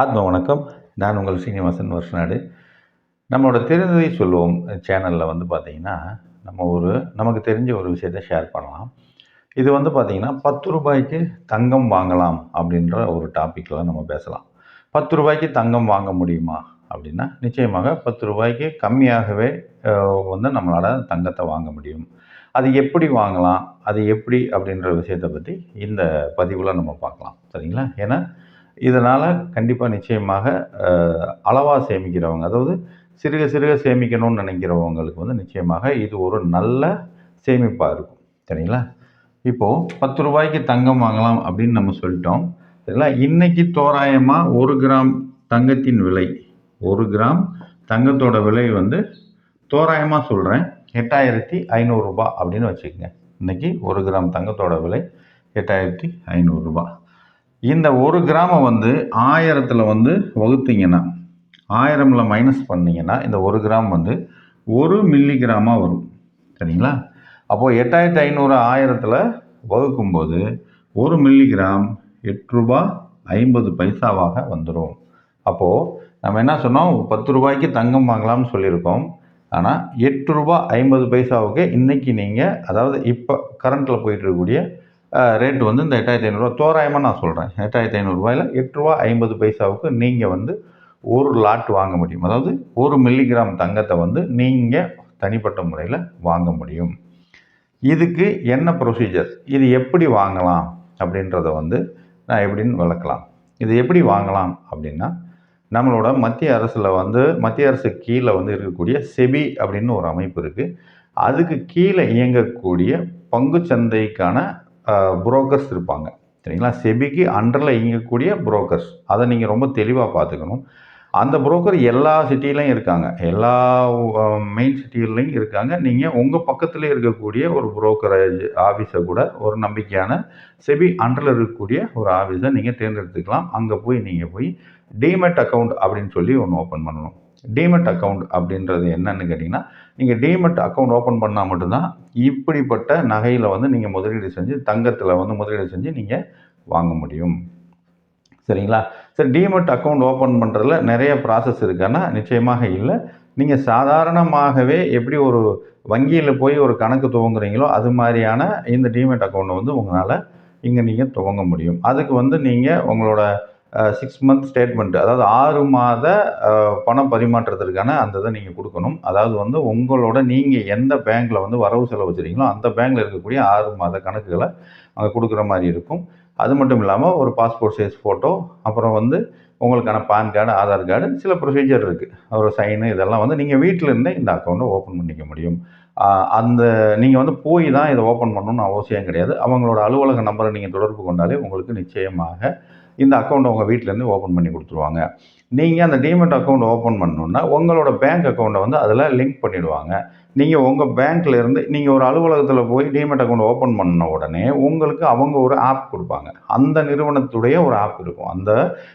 ஆத்ம வணக்கம். நான் உங்கள் சீனிவாசன் வருஷநாடு. நம்மளோட தெரிந்ததை சொல்லுவோம் சேனலில் வந்து பார்த்திங்கன்னா நம்ம ஒரு நமக்கு தெரிஞ்ச ஒரு விஷயத்தை ஷேர் பண்ணலாம். இது வந்து பார்த்திங்கன்னா பத்து ரூபாய்க்கு தங்கம் வாங்கலாம் அப்படின்ற ஒரு டாப்பிக்கில் நம்ம பேசலாம். பத்து ரூபாய்க்கு தங்கம் வாங்க முடியுமா அப்படின்னா நிச்சயமாக பத்து ரூபாய்க்கு கம்மியாகவே வந்து நம்மளால் தங்கத்தை வாங்க முடியும். அது எப்படி வாங்கலாம் அது எப்படி அப்படின்ற விஷயத்தை பற்றி இந்த பதிவில் நம்ம பார்க்கலாம். சரிங்களா? ஏன்னா இதனால் கண்டிப்பாக நிச்சயமாக அளவாக சேமிக்கிறவங்க அதாவது சிறுக சிறுக சேமிக்கணும்னு நினைக்கிறவங்களுக்கு வந்து நிச்சயமாக இது ஒரு நல்ல சேமிப்பாக இருக்கும். சரிங்களா? இப்போது பத்து ரூபாய்க்கு தங்கம் வாங்கலாம் அப்படின்னு நம்ம சொல்லிட்டோம். சரிங்களா? இன்றைக்கி தோராயமாக ஒரு கிராம் தங்கத்தின் விலை ஒரு கிராம் தங்கத்தோட விலை வந்து தோராயமாக சொல்கிறேன் எட்டாயிரத்தி ஐநூறுரூபா அப்படின்னு வச்சுக்கோங்க. இன்னைக்கு ஒரு கிராம் தங்கத்தோட விலை எட்டாயிரத்தி ஐநூறுரூபா இந்த ஒரு கிராமம் வந்து ஆயிரத்தில் வந்து வகுத்தீங்கன்னா ஆயிரமில் மைனஸ் பண்ணீங்கன்னா இந்த ஒரு கிராம் வந்து ஒரு மில்லி கிராமாக வரும். சரிங்களா? அப்போது எட்டாயிரத்தி ஐநூறு ஆயிரத்தில் வகுக்கும்போது ஒரு மில்லி கிராம் எட்டு ரூபா ஐம்பது பைசாவாக வந்துடும் அப்போது நம்ம என்ன சொன்னோம்? பத்து ரூபாய்க்கு தங்கம் வாங்கலாம்னு சொல்லியிருக்கோம். ஆனால் எட்டு ரூபா ஐம்பது பைசாவுக்கு இன்றைக்கி நீங்கள் அதாவது இப்போ கரண்ட்டில் போயிட்டு இருக்கக்கூடிய ரேட்டு வந்து இந்த எட்டாயிரத்தி ஐநூறுரூவா தோராயமாக நான் சொல்கிறேன் எட்டாயிரத்தி ஐநூறுரூவாயில் எட்டு ரூபா ஐம்பது பைசாவுக்கு நீங்கள் வந்து ஒரு லாட் வாங்க முடியும். அதாவது ஒரு மில்லிகிராம் தங்கத்தை வந்து நீங்கள் தனிப்பட்ட முறையில் வாங்க முடியும். இதுக்கு என்ன ப்ரொசீஜர் இது எப்படி வாங்கலாம் அப்படின்றத வந்து நான் எப்படின்னு விளக்கலாம். இது எப்படி வாங்கலாம் அப்படின்னா நம்மளோட மத்திய அரசில் வந்து மத்திய அரசு கீழே வந்து இருக்கக்கூடிய செபி அப்படின்னு ஒரு அமைப்பு இருக்குது அதுக்கு கீழே இயங்கக்கூடிய பங்குச்சந்தைக்கான புரோக்கர்ஸ் இருப்பாங்க. சரிங்களா? செபிக்கு அண்டரில் இயங்கக்கூடிய புரோக்கர்ஸ் அதை நீங்கள் ரொம்ப தெளிவாக பார்த்துக்கணும். அந்த புரோக்கர் எல்லா சிட்டிலையும் இருக்காங்க. எல்லா மெயின் சிட்டிலையும் இருக்காங்க. நீங்கள் உங்கள் பக்கத்தில் இருக்கக்கூடிய ஒரு புரோக்கரேஜ் ஆஃபீஸை கூட ஒரு நம்பிக்கையான செபி அண்டரில் இருக்கக்கூடிய ஒரு ஆஃபீஸை நீங்கள் தேர்ந்தெடுத்துக்கலாம். அங்கே போய் நீங்கள் போய் டிமெட் அக்கௌண்ட் அப்படின்னு சொல்லி ஒன்று ஓப்பன் பண்ணணும். டிமெட் அக்கௌண்ட் அப்படின்றது என்னன்னு கேட்டிங்கன்னா நீங்கள் டிமெட் அக்கௌண்ட் ஓப்பன் பண்ணால் மட்டும்தான் இப்படிப்பட்ட நகையில் வந்து நீங்கள் முதலீடு செஞ்சு தங்கத்தில் வந்து முதலீடு செஞ்சு நீங்கள் வாங்க முடியும். சரிங்களா? சரி டிமெட் அக்கௌண்ட் ஓப்பன் பண்ணுறதுல நிறைய ப்ராசஸ் இருக்கான்னா நிச்சயமாக இல்லை. நீங்கள் சாதாரணமாகவே எப்படி ஒரு வங்கியில் போய் ஒரு கணக்கு துவங்குறீங்களோ அது மாதிரியான இந்த டிமெட் அக்கௌண்ட்டை வந்து உங்களால் இங்கே நீங்கள் துவங்க முடியும். அதுக்கு வந்து நீங்கள் உங்களோட சிக்ஸ் மந்த் ஸ்டேட்மெண்ட் அதாவது ஆறு மாத பணம் பண பரிமாற்றத்திற்கான அந்த இதை நீங்கள் கொடுக்கணும். அதாவது வந்து உங்களோட நீங்கள் எந்த பேங்க்கில் வந்து வரவு செலவு வச்சுருக்கீங்களோ அந்த பேங்க்கில் இருக்கக்கூடிய ஆறு மாத கணக்குகளை அங்கே கொடுக்குற மாதிரி இருக்கும். அது மட்டும் இல்லாமல் ஒரு பாஸ்போர்ட் சைஸ் ஃபோட்டோ அப்புறம் வந்து உங்களுக்கான பான் கார்டு ஆதார் கார்டு சில ப்ரொசீஜர் இருக்குது ஒரு சைனு இதெல்லாம் வந்து நீங்கள் வீட்டில் இருந்தே இந்த அக்கௌண்ட்டை ஓப்பன் பண்ணிக்க முடியும். அந்த நீங்கள் வந்து போய் தான் இதை ஓப்பன் பண்ணணும்னு அவசியம் கிடையாது. அவங்களோட அலுவலக நம்பரை நீங்கள் தொடர்பு கொண்டாலே உங்களுக்கு நிச்சயமாக இந்த அக்கௌண்ட்டை உங்கள் வீட்டிலேருந்து ஓப்பன் பண்ணி கொடுத்துருவாங்க. நீங்கள் அந்த டிமெட் அக்கௌண்ட் ஓப்பன் பண்ணணுன்னா உங்களோட பேங்க் அக்கௌண்ட்டை வந்து அதில் லிங்க் பண்ணிவிடுவாங்க நீங்கள் உங்கள் பேங்க்ல இருந்து நீங்கள் ஒரு அலுவலகத்தில் போய் டிமெட் அக்கௌண்ட் ஓப்பன் பண்ண உடனே உங்களுக்கு அவங்க ஒரு ஆப் கொடுப்பாங்க. அந்த நிறுவனத்துடைய ஒரு ஆப் இருக்கும். அந்த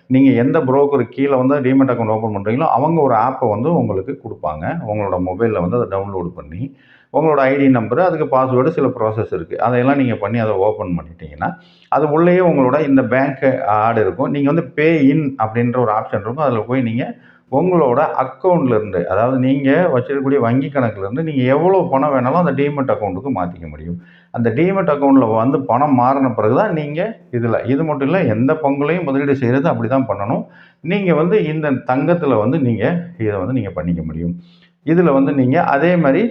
நீங்கள் எந்த புரோக்கர் கீழே வந்து டிமெட் அக்கௌண்ட் ஓப்பன் பண்ணுறீங்களோ அவங்க ஒரு ஆப்பை வந்து உங்களுக்கு கொடுப்பாங்க. உங்களோட மொபைலில் வந்து அதை டவுன்லோட் பண்ணி உங்களோட ஐடி நம்பரு அதுக்கு பாஸ்வேர்டு சில ப்ராசஸ் இருக்குது அதையெல்லாம் நீங்கள் பண்ணி அதை ஓப்பன் பண்ணிட்டீங்கன்னா அது உள்ளேயே உங்களோட இந்த பேங்க் ஆடு இருக்கும். நீங்கள் வந்து பே இன் அப்படின்ற ஒரு ஆப்ஷன் இருக்கும். அதில் போய் நீங்கள் உங்களோட அக்கௌண்ட்லேருந்து அதாவது நீங்கள் வச்சிருக்கக்கூடிய வங்கி கணக்குலேருந்து நீங்கள் எவ்வளோ பணம் வேணாலும் அந்த டிமெட் அக்கௌண்ட்டுக்கு மாற்றிக்க முடியும். அந்த டிமெட் அக்கௌண்ட்டில் வந்து பணம் மாறின பிறகு தான் நீங்கள் இதில் இது மட்டும் இல்லை எந்த பங்குலையும் முதலீடு செய்கிறது அப்படி தான் பண்ணணும். நீங்கள் வந்து இந்த தங்கத்தில் வந்து நீங்கள் இதை வந்து நீங்கள் பண்ணிக்க முடியும். இதில் வந்து நீங்கள் அதே மாதிரி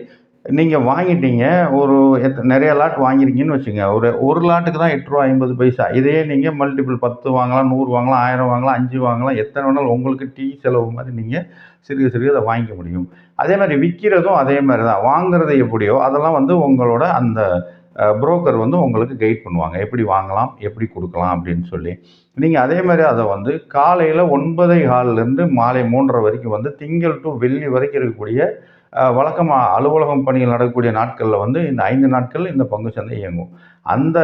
நீங்கள் வாங்கிட்டீங்க ஒரு எத் நிறைய லாட் வாங்கிருக்கீங்கன்னு வச்சுங்க ஒரு ஒரு லாட்டுக்கு தான் எட்டு ரூபா ஐம்பது பைசா. இதே நீங்கள் மல்டிபிள் பத்து வாங்கலாம் நூறு வாங்கலாம் ஆயிரம் வாங்கலாம் அஞ்சு வாங்கலாம் எத்தனை வேணாலும் உங்களுக்கு டீ செலவு மாதிரி நீங்கள் சிறுக சிறுக அதை வாங்கிக்க முடியும். அதே மாதிரி விற்கிறதும் அதே மாதிரி தான். வாங்குறது எப்படியோ அதெல்லாம் வந்து உங்களோட அந்த புரோக்கர் வந்து உங்களுக்கு கைட் பண்ணுவாங்க. எப்படி வாங்கலாம் எப்படி கொடுக்கலாம் அப்படின்னு சொல்லி. நீங்கள் அதே மாதிரி அதை வந்து காலையில் ஒன்பதை காலிலேருந்து மாலை மூன்றரை வரைக்கும் வந்து திங்கள் டு வெள்ளி வரைக்கும் இருக்கக்கூடிய வழக்கமாக அலுவலகம் பணிகள் நடக்கக்கூடிய நாட்களில் வந்து இந்த ஐந்து நாட்கள் இந்த பங்கு சந்தை இயங்கும். அந்த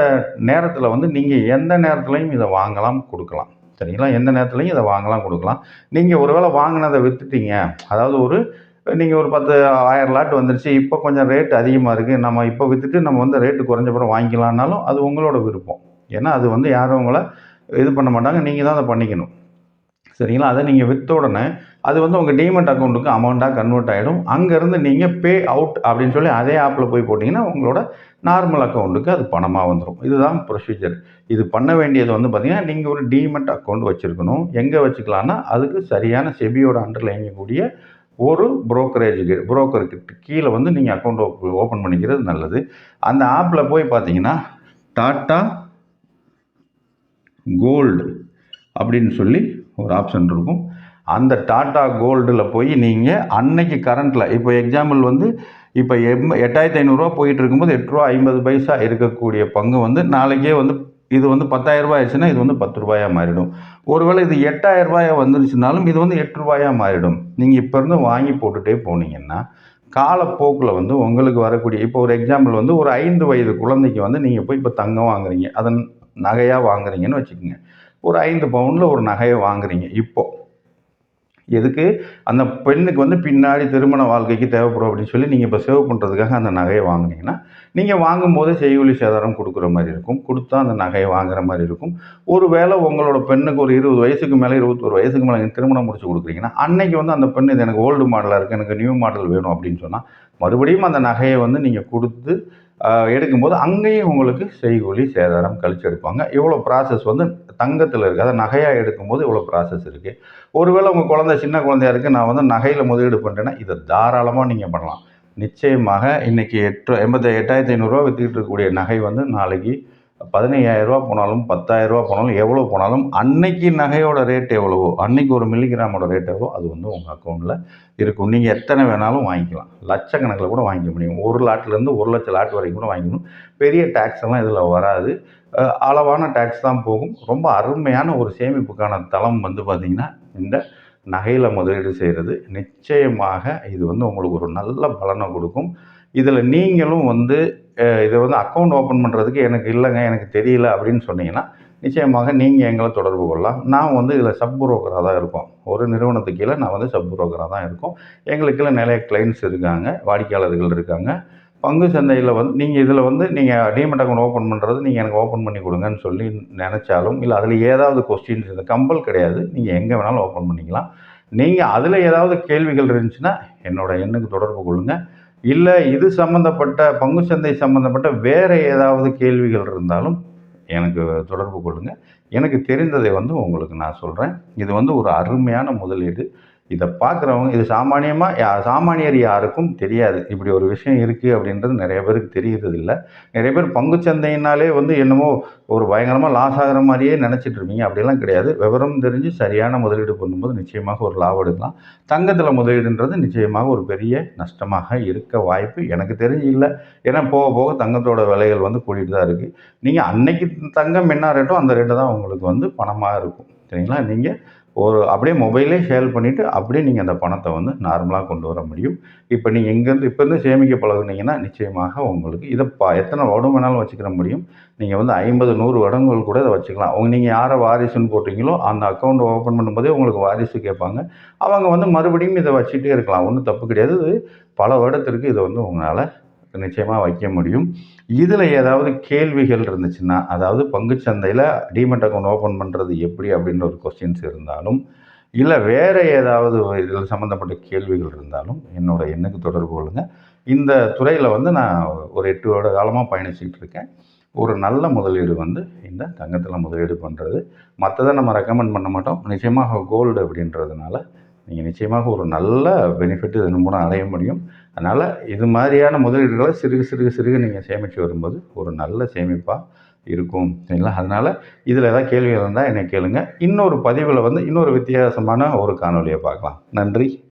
நேரத்தில் வந்து நீங்கள் எந்த நேரத்துலையும் இதை வாங்கலாம் கொடுக்கலாம். சரிங்களா? எந்த நேரத்துலையும் இதை வாங்கலாம் கொடுக்கலாம். நீங்கள் ஒருவேளை வாங்கினதை விற்றுட்டீங்க அதாவது ஒரு நீங்கள் ஒரு பத்து ஆயிரம் லாட் வந்துருச்சு. இப்போ கொஞ்சம் ரேட் அதிகமாக இருக்குது நம்ம இப்போ விற்றுட்டு நம்ம வந்து ரேட்டு குறைஞ்சப்புறம் வாங்கிக்கலாம்னாலும் அது உங்களோட விருப்பம். ஏன்னா அது வந்து யாரும் உங்களை இது பண்ண மாட்டாங்க. நீங்கள் தான் அதை பண்ணிக்கணும். சரிங்களா? அதை நீங்கள் விற்ற உடனே அது வந்து உங்கள் டீமெண்ட் அக்கௌண்ட்டுக்கு அமௌண்ட்டாக கன்வெர்ட் ஆகிடும் அங்கேருந்து நீங்கள் பே அவுட் அப்படின்னு சொல்லி அதே ஆப்பில் போய் போட்டிங்கன்னா உங்களோட நார்மல் அக்கௌண்ட்டுக்கு அது பணமாக வந்துடும் இதுதான் ப்ரொசீஜர் இது பண்ண வேண்டியது வந்து பார்த்திங்கன்னா நீங்கள் ஒரு டீமெண்ட் அக்கௌண்ட் வச்சுருக்கணும். எங்கே வச்சுக்கலான்னா அதுக்கு சரியான செபியோட அண்டரில் இயங்கக்கூடிய ஒரு புரோக்கரேஜுக்கு புரோக்கருக்கு கீழே வந்து நீங்கள் அக்கௌண்ட் ஓப்பன் பண்ணிக்கிறது நல்லது. அந்த ஆப்பில் போய் பார்த்தீங்கன்னா டாட்டா கோல்டு அப்படின்னு சொல்லி ஒரு ஆப்ஷன் இருக்கும். அந்த டாட்டா கோல்டில் போய் நீங்கள் அன்னைக்கு கரண்ட்டில் இப்போ எக்ஸாம்பிள் வந்து இப்போ எம் எட்டாயிரத்தி ஐநூறுரூவா போயிட்டு இருக்கும்போது எட்டு ரூபா ஐம்பது பைசா இருக்கக்கூடிய பங்கு வந்து நாளைக்கே வந்து இது வந்து பத்தாயிரரூபா ஆயிடுச்சுன்னா இது வந்து பத்து ரூபாயாக மாறிடும். ஒருவேளை இது எட்டாயிரம் ரூபாயாக வந்துருச்சுனாலும் இது வந்து எட்டு ரூபாயாக மாறிடும். நீங்கள் இப்போ இருந்து வாங்கி போட்டுகிட்டே போனீங்கன்னா காலப்போக்கில் வந்து உங்களுக்கு வரக்கூடிய இப்போ ஒரு எக்ஸாம்பிள் வந்து ஒரு ஐந்து வயது குழந்தைக்கு வந்து நீங்கள் போய் இப்போ தங்கம் வாங்குறீங்க. அதன் நகையாக வாங்குறீங்கன்னு வச்சுக்கோங்க. ஒரு ஐந்து பவுனில் ஒரு நகையை வாங்குறீங்க. இப்போது எதுக்கு? அந்த பெண்ணுக்கு வந்து பின்னாடி திருமண வாழ்க்கைக்கு தேவைப்படும் அப்படின்னு சொல்லி நீங்கள் இப்போ சேவ் பண்ணுறதுக்காக அந்த நகையை வாங்கினீங்கன்னா நீங்கள் வாங்கும்போதே செய்கூலி சேதாரம் கொடுக்குற மாதிரி இருக்கும். கொடுத்தா அந்த நகையை வாங்குற மாதிரி இருக்கும். ஒரு வேளை உங்களோட பெண்ணுக்கு ஒரு இருபது வயசுக்கு மேலே இருபத்தொரு வயசுக்கு மேலே திருமணம் முடிச்சு கொடுக்குறீங்கன்னா அன்னைக்கு வந்து அந்த பெண் இது எனக்கு ஓல்டு மாடலாக இருக்குது எனக்கு நியூ மாடல் வேணும் அப்படின்னு சொன்னால் மறுபடியும் அந்த நகையை வந்து நீங்கள் கொடுத்து எடுக்கும்போது அங்கேயும் உங்களுக்கு செய்கூலி சேதாரம் கழிச்சு எடுப்பாங்க. இவ்வளோ ப்ராசஸ் வந்து தங்கத்தில் இருக்குது அதை நகையாக எடுக்கும்போது இவ்வளோ ப்ராசஸ் இருக்குது ஒருவேளை உங்கள் குழந்தை சின்ன குழந்தையா இருக்குது நான் வந்து நகையில் முதலீடு பண்ணுறேன்னா இதை தாராளமாக நீங்கள் பண்ணலாம். நிச்சயமாக இன்றைக்கி எட்டு எண்பத்தி எட்டாயிரத்தி ஐநூறுரூவா விற்றுக்கிட்டு இருக்கக்கூடிய நகை வந்து நாளைக்கு பதினையாயிரரூபா போனாலும் பத்தாயிரரூபா போனாலும் எவ்வளோ போனாலும் அன்னைக்கு நகையோட ரேட் எவ்வளவோ அன்னைக்கு ஒரு மில்லிகிராமோட ரேட் எவ்வளோ அது வந்து உங்கள் அக்கௌண்ட்டில் இருக்கும். நீங்கள் எத்தனை வேணாலும் வாங்கிக்கலாம். லட்சக்கணக்கில் கூட வாங்கிக்க முடியும். ஒரு லாட்லேருந்து ஒரு லட்சம் லாட் வரைக்கும் கூட வாங்கிக்கணும். பெரிய டேக்ஸ் எல்லாம் இதில் வராது. அளவான டேக்ஸ் தான் போகும். ரொம்ப அருமையான ஒரு சேமிப்புக்கான தளம் வந்து பார்த்திங்கன்னா இந்த நகையில் முதலீடு செய்கிறது நிச்சயமாக இது வந்து உங்களுக்கு ஒரு நல்ல பலனை கொடுக்கும். இதில் நீங்களும் வந்து இதை வந்து அக்கௌண்ட் ஓப்பன் பண்ணுறதுக்கு எனக்கு இல்லைங்க எனக்கு தெரியல அப்படின்னு சொன்னீங்கன்னா நிச்சயமாக நீங்கள் எங்களை தொடர்பு கொள்ளலாம். நான் வந்து இதில் சப் புரோக்கராக தான் இருக்கோம். ஒரு நிறுவனத்துக்கு கீழே நான் வந்து சப் புரோக்கராக தான் இருக்கோம். எங்களுக்குள்ள நிறைய கிளைண்ட்ஸ் இருக்காங்க வாடிக்கையாளர்கள் இருக்காங்க. பங்கு சந்தையில் வந்து நீங்கள் இதில் வந்து நீங்கள் டிமெட் அக்கௌண்ட் ஓப்பன் பண்ணுறது நீங்கள் எனக்கு ஓப்பன் பண்ணி கொடுங்கன்னு சொல்லி நினச்சாலும் இல்லை அதில் ஏதாவது கொஸ்டின்ஸ் இந்த கம்பல் கிடையாது. நீங்கள் எங்கே வேணாலும் ஓப்பன் பண்ணிக்கலாம். நீங்கள் அதில் ஏதாவது கேள்விகள் இருந்துச்சுன்னா என்னோட எண்ணுக்கு தொடர்பு கொள்ளுங்கள் இல்லை இது சம்மந்தப்பட்ட பங்கு சந்தை சம்மந்தப்பட்ட வேறு ஏதாவது கேள்விகள் இருந்தாலும் எனக்கு தொடர்பு கொள்ளுங்கள் எனக்கு தெரிந்ததை வந்து உங்களுக்கு நான் சொல்கிறேன் இது வந்து ஒரு அருமையான முதலீடு. இதை பார்க்குறவங்க இது சாமானியமாக யா சாமானியர் யாருக்கும் தெரியாது. இப்படி ஒரு விஷயம் இருக்குது அப்படின்றது நிறைய பேருக்கு தெரிகிறது இல்லை நிறைய பேர் பங்குச்சந்தையினாலே வந்து என்னமோ ஒரு பயங்கரமாக லாஸ் ஆகிற மாதிரியே நினச்சிட்டு இருப்பீங்க. அப்படிலாம் கிடையாது. விவரம் தெரிஞ்சு சரியான முதலீடு பண்ணும்போது நிச்சயமாக ஒரு லாபம் எடுக்கலாம். தங்கத்தில் முதலீடுன்றது நிச்சயமாக ஒரு பெரிய நஷ்டமாக இருக்க வாய்ப்பு எனக்கு தெரிஞ்சு இல்லை. ஏன்னா போக போக தங்கத்தோட விலைகள் வந்து கூட்டிகிட்டு தான் இருக்குது நீங்கள் அன்னைக்கு தங்கம் என்ன ரேட்டோ அந்த ரேட்டு தான் உங்களுக்கு வந்து பணமாக இருக்கும். சரிங்களா? நீங்கள் ஒரு அப்படியே மொபைலே ஷேர் பண்ணிவிட்டு அப்படியே நீங்கள் அந்த பணத்தை வந்து நார்மலாக கொண்டு வர முடியும். இப்போ நீங்கள் எங்கேருந்து இப்போருந்து சேமிக்க பழகுனீங்கன்னா நிச்சயமாக உங்களுக்கு இதை பா எத்தனை வருடம் வேணாலும் வச்சுக்கிற முடியும். நீங்கள் வந்து ஐம்பது நூறு வருடங்கள் கூட இதை வச்சுக்கலாம். உங்க நீங்கள் யாரை வாரிசுன்னு போட்டிங்களோ அந்த அக்கௌண்ட் ஓப்பன் பண்ணும்போதே உங்களுக்கு வாரிசு கேட்பாங்க. அவங்க வந்து மறுபடியும் இதை வச்சுட்டே இருக்கலாம். ஒன்றும் தப்பு கிடையாது. இது பல வருடத்திற்கு இதை வந்து உங்களால் நிச்சயமாக வைக்க முடியும். இதில் ஏதாவது கேள்விகள் இருந்துச்சுன்னா அதாவது பங்குச்சந்தையில் டிமெண்ட் அக்கௌண்ட் ஓப்பன் பண்ணுறது எப்படி அப்படின்ற ஒரு கொஸ்டின்ஸ் இருந்தாலும் இல்லை வேறு ஏதாவது இதில் சம்மந்தப்பட்ட கேள்விகள் இருந்தாலும் என்னோட எண்ணுக்கு தொடர்பு கொள்ளுங்கள் இந்த துறையில் வந்து நான் ஒரு எட்டு வருட காலமாக பயணிச்சுக்கிட்டு இருக்கேன். ஒரு நல்ல முதலீடு வந்து இந்த தங்கத்தில் முதலீடு பண்ணுறது மற்றதை நம்ம ரெக்கமெண்ட் பண்ண மாட்டோம். நிச்சயமாக கோல்டு அப்படின்றதுனால நீங்கள் நிச்சயமாக ஒரு நல்ல பெனிஃபிட் இதன் மூலம் அடைய முடியும். அதனால் இது மாதிரியான முதலீடுகளை சிறுக சிறுக சிறுக நீங்கள் சேமித்து வரும்போது ஒரு நல்ல சேமிப்பாக இருக்கும். சரிங்களா? அதனால் இதில் ஏதாவது கேள்விகள் இருந்தால் என்னை கேளுங்கள் இன்னொரு பதிவில் வந்து இன்னொரு வித்தியாசமான ஒரு காணொலியை பார்க்கலாம். நன்றி.